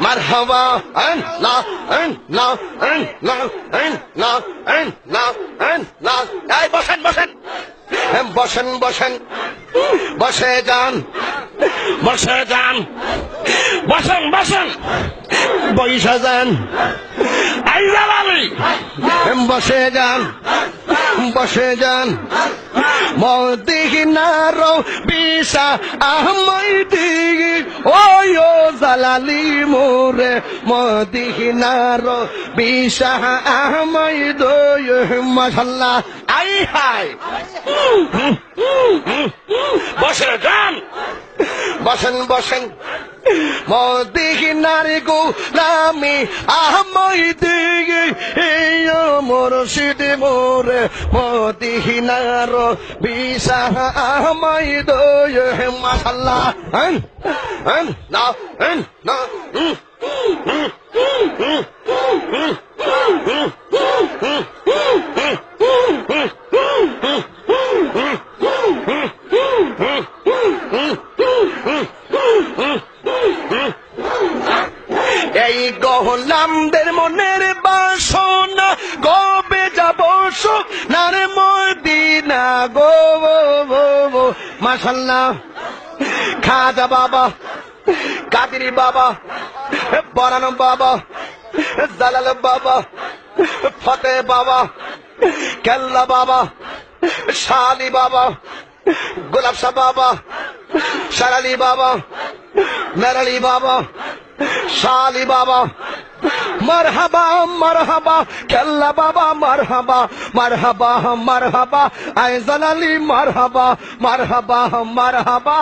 মারহাবা আন না আন না আন না আন না আন না আন না এই বসেন বসেন। হ্যাঁ, বসেন বসেন। বসে যান। বসে যান। বসেন বসেন। বৈশা যান। আইজাল আলী। বসে যান বসে যান। মদিনার বিশা আহমাই দিগি ওই ও জালালি মোরে। মদিনার বিশা আহমাই দই মাশাল্লাহ। আই হাই বসে যান বসেন বসেন। মদিনার গোলামি আহমাই দিগি মুর্শিদ মোরে মদিনার বিশা আহমাই দই মাশাল্লাহ হন হন না হন না হুম, গহলামদের মনের বাসনা, গবে যাব সোনার মদিনা গো মাসাল্লাহ খাজা বাবা, কাদির বাবা, বরানো বাবা, জালাল বাবা, ফতে বাবা, কেল্লা বাবা, শালি বাবা গোলাপ বাবা, সারালি বাবা, মেরালি বাবা শালি বাবা মারহাবা মারহাবা কেল্লা বাবা মারহাবা মারহাবা মারহাবা আই জালালি মারহাবা মারহাবা মারহাবা